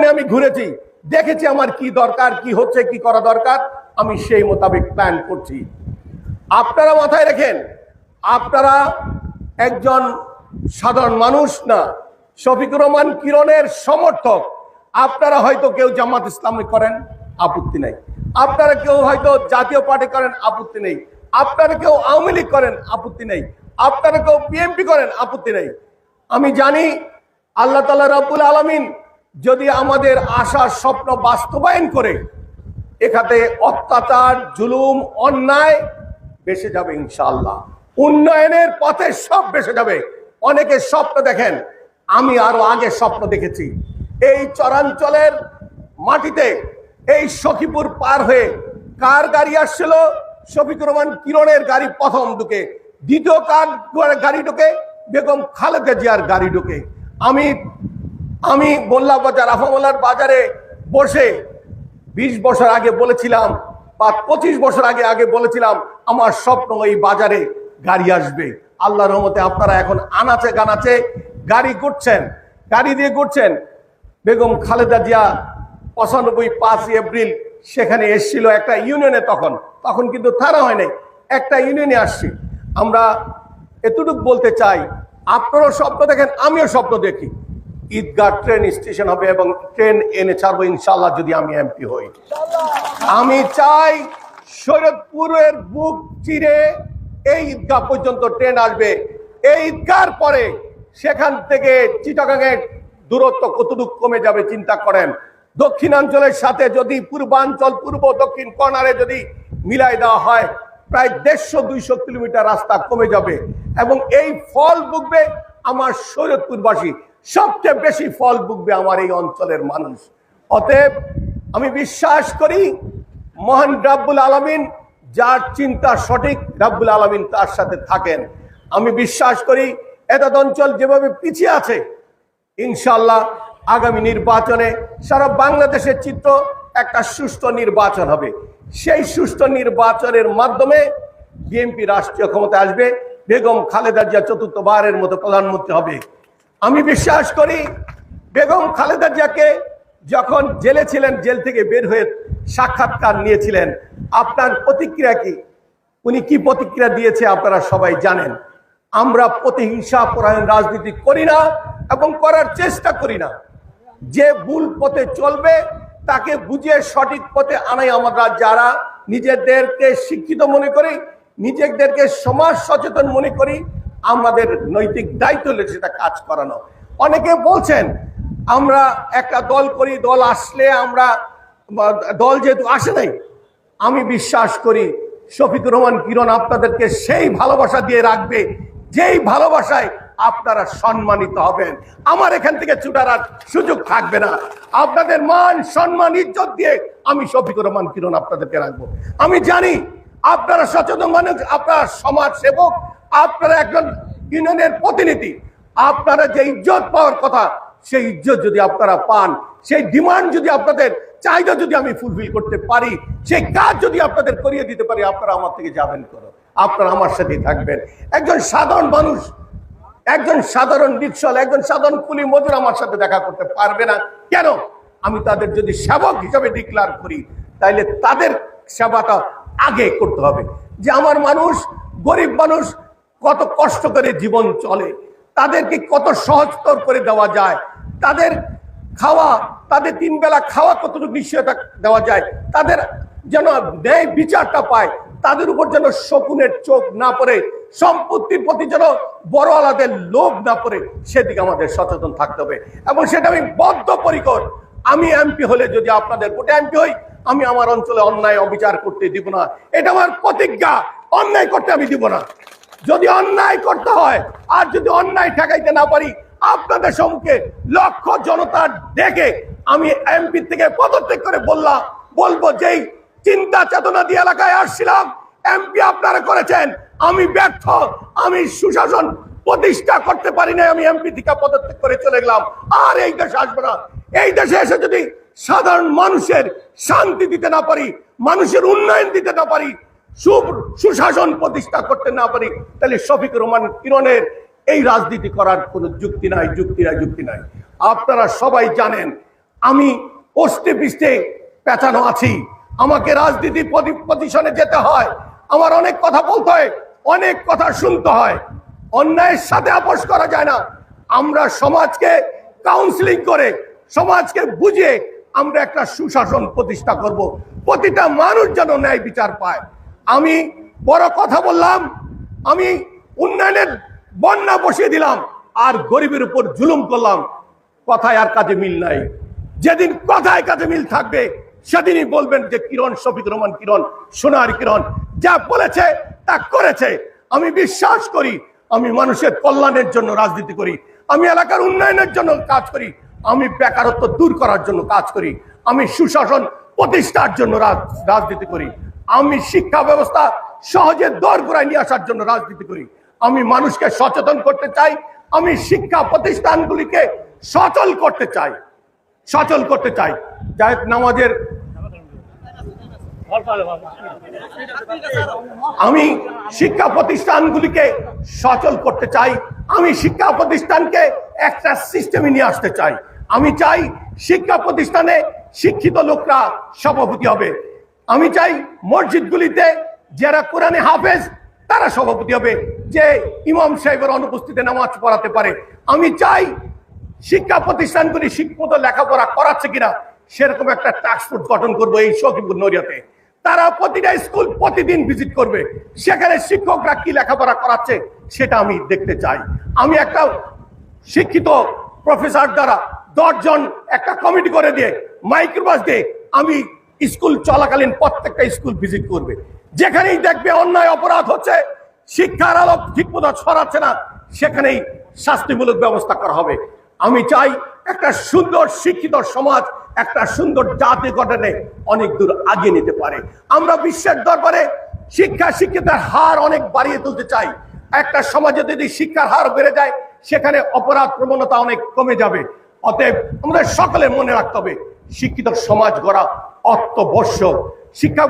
ইউনিয়নে আমি ঘুরেছি, দেখেছি আমার কি দরকার, কি হচ্ছে, কি করা দরকার, আমি সেই মোতাবেক প্ল্যান করছি। আপনারা মাথায় রেখেন, আপনারা একজন সাধারণ মানুষ না, শফিকুর রহমান কিরণের সমর্থক। আপনারা হয়তো কেউ জামাত ইসলামী করেন, আপত্তি নেই। আপনারা কেউ হয়তো জাতীয় পার্টি করেন, আপত্তি নেই। আপনারা কেউ আওয়ামী লীগ করেন, আপত্তি নেই। আপনারা কেউ বিএনপি করেন, আপত্তি নেই। আমি জানি আল্লাহ তালা রব্বুল আলমিন যদি আমাদের আশা স্বপ্ন বাস্তবায়ন করে এখানে অত্যাচার, জুলুম, অন্যায় বেসে যাবে ইনশাল্লাহ উন্নয়নের পথে সব বেসে যাবে। অনেকে স্বপ্ন দেখেন, আমি আরও আগে স্বপ্ন দেখেছি। এই চরাঞ্চলের মাটিতে, এই সখীপুর পার হয়ে কার গাড়ি আসছিল? শফিকুর রহমান কিরণের গাড়ি প্রথম ঢুকে, দ্বিতীয় কার গাড়ি ঢুকে? বেগম খালেদা জিয়ার গাড়ি ঢুকে। আমি আমি মোল্লা বাজার আফামোল্লার বাজারে বসে বিশ বছর আগে বলেছিলাম বা পঁচিশ বছর আগে আগে বলেছিলাম, আমার স্বপ্ন এই বাজারে গাড়ি আসবে। আল্লাহ রহমতে আপনারা এখন আনাচে গানাচে গাড়ি করছেন গাড়ি দিয়ে করছেন বেগম খালেদা জিয়া পঁচানব্বই পাঁচ এপ্রিল সেখানে এসেছিল একটা ইউনিয়নে তখন। তখন কিন্তু থানা হয় নাই, একটা ইউনিয়নে আসছি। আমরা এতটুকু বলতে চাই, আপনারাও স্বপ্ন দেখেন, আমিও স্বপ্ন দেখি। ঈদগাহ ট্রেন স্টেশন হবে এবং ট্রেন এনে ছাড়বো ইনশাল্লাহ যদি আমি এমপি হই। আমি চাই শরৎপুরের বুক চিরে এই ঈদগাহ পর্যন্ত ট্রেন আসবে। এই ঈদগার পরে সেখান থেকে চিটাগাঙের দূরত্ব কতটুকু কমে যাবে চিন্তা করেন। দক্ষিণাঞ্চলের সাথে যদি পূর্বাঞ্চল, পূর্ব, দক্ষিণ কর্নারে যদি মিলাই দেওয়া হয়, প্রায় দেড়শো, দুইশো কিলোমিটার রাস্তা কমে যাবে। এবং এই ফল ভুগবে আমার শরীয়তপুরবাসী সবচেয়ে বেশি ফল ভুগবে আমার এই অঞ্চলের মানুষ। অতএব আমি বিশ্বাস করি, মহান রাব্বুল আলমিন যার চিন্তা সঠিক, রাব্বুল আলমিন তার সাথে থাকেন। আমি বিশ্বাস করি, এতদ অঞ্চল যেভাবে পিছিয়ে আছে ইনশাল্লাহ আগামী নির্বাচনে সারা বাংলাদেশের চিত্র একটা সুষ্ঠু নির্বাচন হবে। সেই সুষ্ঠু নির্বাচনের মাধ্যমে বিএনপি রাষ্ট্রীয় ক্ষমতা আসবে, বেগম খালেদা জিয়া চতুর্থবারের মতো প্রধানমন্ত্রী হবে। আমি বিশ্বাস করি বেগম খালেদা জিয়াকে যখন জেলে ছিলেন, জেল থেকে বের হয়ে সাক্ষাৎকার নিয়েছিলেন, আপনার প্রতিক্রিয়া কি? উনি কি প্রতিক্রিয়া দিয়েছে আপনারা সবাই জানেন। আমরা প্রতিহিংসা, পরায়ণ রাজনীতি করি না এবং করার চেষ্টা করি না। যে ভুল পথে চলবে, তাকে বুঝিয়ে সঠিক পথে আনাই আমরা যারা নিজেদেরকে শিক্ষিত মনে করি, নিজেদেরকে সমাজ সচেতন মনে করি আমাদের নৈতিক দায়িত্ব হলে সেটা কাজ করানো। অনেকে বলছেন, আমরা একটা দল করি, দল আসলে আমরা দল যেহেতু আসে নাই, আমি বিশ্বাস করি শফিকুর রহমান কিরণ আপনাদেরকে সেই ভালোবাসা দিয়ে রাখবে, যেই ভালোবাসায় আপনারা সম্মানিত হবেন। আমার এখান থেকে ছুটার সুযোগ থাকবে না। আপনাদের মান, সম্মান, ইজ্জত দিয়ে আমি শফিকুর রহমান কিরণ আপনাদেরকে রাখব। আমি জানি আপনারা সচেতন মানুষ, আপনারা সমাজ সেবক আপনারা একজন ইউনিয়নের প্রতিনিধি, আপনারা যে ইজ্জত পাওয়ার কথা, সেই ইজ্জত যদি আপনারা পান, সেই ডিমান্ড যদি আপনাদের, চাহিদা যদি আমি ফুলফিল করতে পারি, সেই কাজ যদি আপনাদের করিয়ে দিতে পারি, আপনারা আমার থেকে যাবেন করো। আপনারা আমার সাথেই থাকবেন। একজন সাধারণ মানুষ, একজন সাধারণ রিক্সল একজন সাধারণ কুলি মজুর আমার সাথে দেখা করতে পারবে না। কেন? আমি তাদের যদি সেবক হিসাবে ডিক্লার করি, তাইলে তাদের সেবাটা আগে করতে হবে। যে আমার মানুষ গরিব মানুষ কত কষ্ট করে জীবন চলে, তাদেরকে কত সহজতর করে দেওয়া যায়, তাদের খাওয়া, তাদের তিন বেলা খাওয়া কতটুকু নিশ্চয়তা দেওয়া যায়, তাদের যেন ন্যায় বিচারটা পায়, তাদের উপর যেন শকুনের চোখ না পড়ে, সম্পত্তির প্রতি যেন বড় আলাদের লোভ না পড়ে, সেদিকে আমাদের সচেতন থাকতে হবে। এবং সেটা আমি বদ্ধপরিকর। আমি এমপি হলে যদি আপনাদের ভোটে এমপি হই, আমি আমার অঞ্চলে অন্যায় অবিচার করতে দিব না। এটা আমার প্রতিজ্ঞা। অন্যায় করতে আমি দিব না। যদি অন্যায় করতে হয়, আর যদি অন্যায় ঠেকাইতে না পারি, আপনাদের সম্মুখে লক্ষ জনতা ডেকে আমি এমপি থেকে পদত্যাগ করে বললাম বলব যেই চিন্তা চেতনা দিয়ে এলাকায় আসছিলাম, এমপি আপনারা করেছেন। আমি ব্যর্থ, আমি সুশাসন প্রতিষ্ঠা করতে পারি না আমি এমপি থেকে পদত্যাগ করে চলে গেলাম। আর এই দেশে আসব না। এই দেশে এসে যদি সাধারণ মানুষের শান্তি দিতে না পারি, মানুষের উন্নয়ন দিতে না পারি সুশাসন প্রতিষ্ঠা করতে না পারি, তাহলে শফিক রহমান কিরণের এই রাজনীতি করার কোনো যুক্তি নাই যুক্তি নাই যুক্তি নাই। আপনারা সবাই জানেন, আমি অষ্টে পৃষ্ঠে পেঁচানো আছি। আমাকে রাজনীতি পজিশনে যেতে হয়। আমার অনেক কথা বলতে হয়, অনেক কথা শুনতে হয়। অন্যায়ের সাথে আপোষ করা যায় না। আমরা সমাজকে কাউন্সিলিং করে, সমাজকে বুঝে আমরা একটা সুশাসন প্রতিষ্ঠা করব। প্রতিটা মানুষ যেন ন্যায় বিচার পায়। আমি বড় কথা বললাম, আমি উন্নয়নের বন্যা বসিয়ে দিলাম, আর গরিবের উপর জুলুম করলাম। কথায় আর কাজে মিল নাই। যেদিন কথায় কাজে মিল থাকবে, সেদিনই বলবেন যে কিরণ, শফিক রহমান কিরণ, সোনার কিরণ, যা বলেছে, তা করেছে। আমি বিশ্বাস করি, আমি মানুষের কল্যাণের জন্য রাজনীতি করি, আমি এলাকার উন্নয়নের জন্য কাজ করি, আমি বেকারত্ব দূর করার জন্য কাজ করি, আমি সুশাসন প্রতিষ্ঠার জন্য রাজ- রাজনীতি করি। আমি শিক্ষা ব্যবস্থা সহজে দর গোড়ায় নিয়ে আসার জন্য রাজনীতি করি। আমি মানুষকে সচেতন করতে চাই। আমি শিক্ষা প্রতিষ্ঠানগুলিকে সচল করতে চাই। সচল করতে চাই। হোক, নামাজের আমি শিক্ষা প্রতিষ্ঠানগুলিকে সচল করতে চাই। আমি শিক্ষা প্রতিষ্ঠানকে একটা সিস্টেমে নিয়ে আসতে চাই। আমি চাই শিক্ষা প্রতিষ্ঠানে শিক্ষিত লোকরা সভাপতি হবে। আমি চাই মসজিদগুলিতে যারা কোরআনে হাফেজ, তারা সভাপতি হবে, যে ইমাম সাহেবের অনুপস্থিতিতে নামাজ পড়াতে পারে। আমি চাই শিক্ষা প্রতিষ্ঠানগুলি শিক্ষিত লেখাপড়া করাচ্ছে কিনা, সেরকম একটা টাস্ক ফোর্স গঠন করব এই সখীপুর নড়িয়াতে তারা প্রতিটা স্কুল প্রতিদিন ভিজিট করবে, সেখানে শিক্ষকরা কি লেখাপড়া করাচ্ছে সেটা আমি দেখতে চাই। আমি একটা শিক্ষিত প্রফেসর দ্বারা দশজন একটা কমিটি করে দিয়ে, মাইক্রোবাস দিয়ে আমি স্কুল চলাকালীন প্রত্যেকটা স্কুল ভিজিট করবে। যেখানেই দেখবে অন্যায় অপরাধ হচ্ছে, শিক্ষার আলো ঠিক মতো ছড়াচ্ছে না, সেখানেই শাস্তিমূলক ব্যবস্থা করা হবে। আমি চাই একটা সুন্দর শিক্ষিত সমাজ, একটা সুন্দর জাতি গঠনে অনেক দূর আগিয়ে নিতে পারে। আমরা বিশ্বের দরবারে শিক্ষা শিক্ষিতার হার অনেক বাড়িয়ে তুলতে চাই। একটা সমাজে যদি শিক্ষার হার বেড়ে যায়, সেখানে অপরাধ প্রবণতা অনেক কমে যাবে। অতএব আমাদের সকলে মনে রাখতে হবে, শিক্ষিত সমাজ গড়া অত্যবশ্যক। শিক্ষা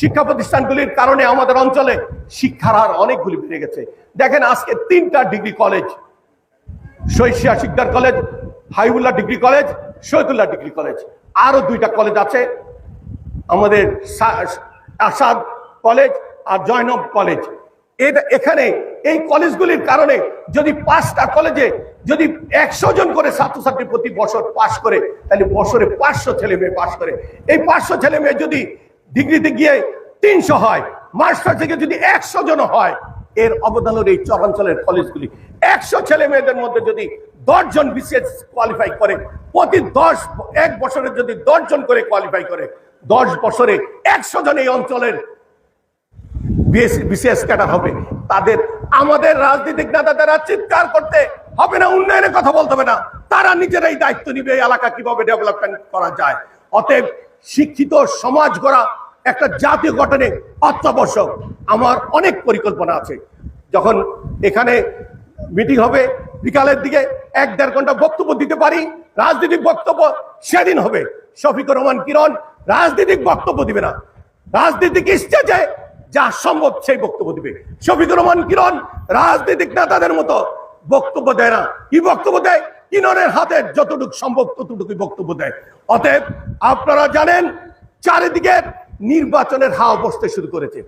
শিক্ষা প্রতিষ্ঠানগুলির কারণে আমাদের অঞ্চলে শিক্ষার হার অনেকগুলি বেড়ে গেছে। দেখেন, আজকে তিনটা degree college, Shoishia Sikdar college Haibullah degree college Shahidullah degree college. আরও দুইটা কলেজ আছে, আমাদের আসাদ কলেজ আর জয়নব কলেজ। এটা এখানে, এই কলেজগুলির কারণে যদি পাঁচটা কলেজে যদি একশো জন করে ছাত্রছাত্রী প্রতি বছর পাশ করে, তাহলে বছরে পাঁচশো ছেলে মেয়ে পাশ করে। এই পাঁচশো ছেলে মেয়ে যদি ডিগ্রিতে গিয়ে তিনশো হয়, মাস্টার থেকে যদি একশো জন হয়, এর অবদান হলো এই চরাঞ্চলের কলেজগুলি। একশো ছেলে মেয়েদের মধ্যে যদি দশজন বিশেষ কোয়ালিফাই করে, প্রতি দশ, এক বছরে যদি দশজন করে কোয়ালিফাই করে, দশ বছরে একশো জন এই অঞ্চলের বিসিএস ক্যাডার হবে। তাদের, আমাদের রাজনীতিক রাজনৈতিক নেতাদের চিৎকার করতে হবে না উন্নয়নের কথা বলতে হবে না। তারা নিজেরাই দায়িত্ব নিবে এই এলাকা কীভাবে ডেভেলপমেন্ট করা যায়। অতএব শিক্ষিত সমাজ গড়া একটা জাতীয় গঠনে অত্যাবশ্যক। আমার অনেক পরিকল্পনা আছে। যখন এখানে মিটিং হবে, বিকালের দিকে এক দেড় ঘণ্টা বক্তব্য দিতে পারি, রাজনৈতিক বক্তব্য সেদিন হবে। শফিকুর রহমান কিরণ রাজনৈতিক বক্তব্য দিবে না। রাজনীতিক স্টেজে যা সম্ভব সেই বক্তব্য দিবে। শফিকুর রহমান কিরণ, রাজনৈতিক নেতাদের মতো বক্তব্য দেয় না। কি বক্তব্য দেয়? কিরণের হাতে যতটুকু সম্ভব ততটুকুই বক্তব্য দেয়। অতএব আপনারা জানেন, চারিদিকে নির্বাচনের হাওয়া বসতে শুরু করেছে।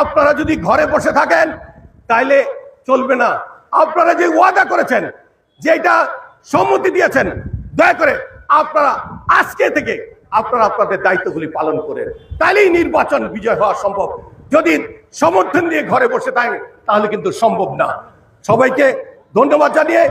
আপনারা যদি ঘরে বসে থাকেন, তাইলে চলবে না। আপনারা যে ওয়াদা করেছেন, যেটা সম্মতি দিয়েছেন, দয়া করে আপনারা আজকে থেকে আপনারা আপনাদের দায়িত্বগুলি পালন করেন। তাহলেই নির্বাচন বিজয় হওয়া সম্ভব। যদি সমর্থন দিয়ে ঘরে বসে থাকে তাহলে কিন্তু সম্ভব না। সবাইকে ধন্যবাদ জানিয়ে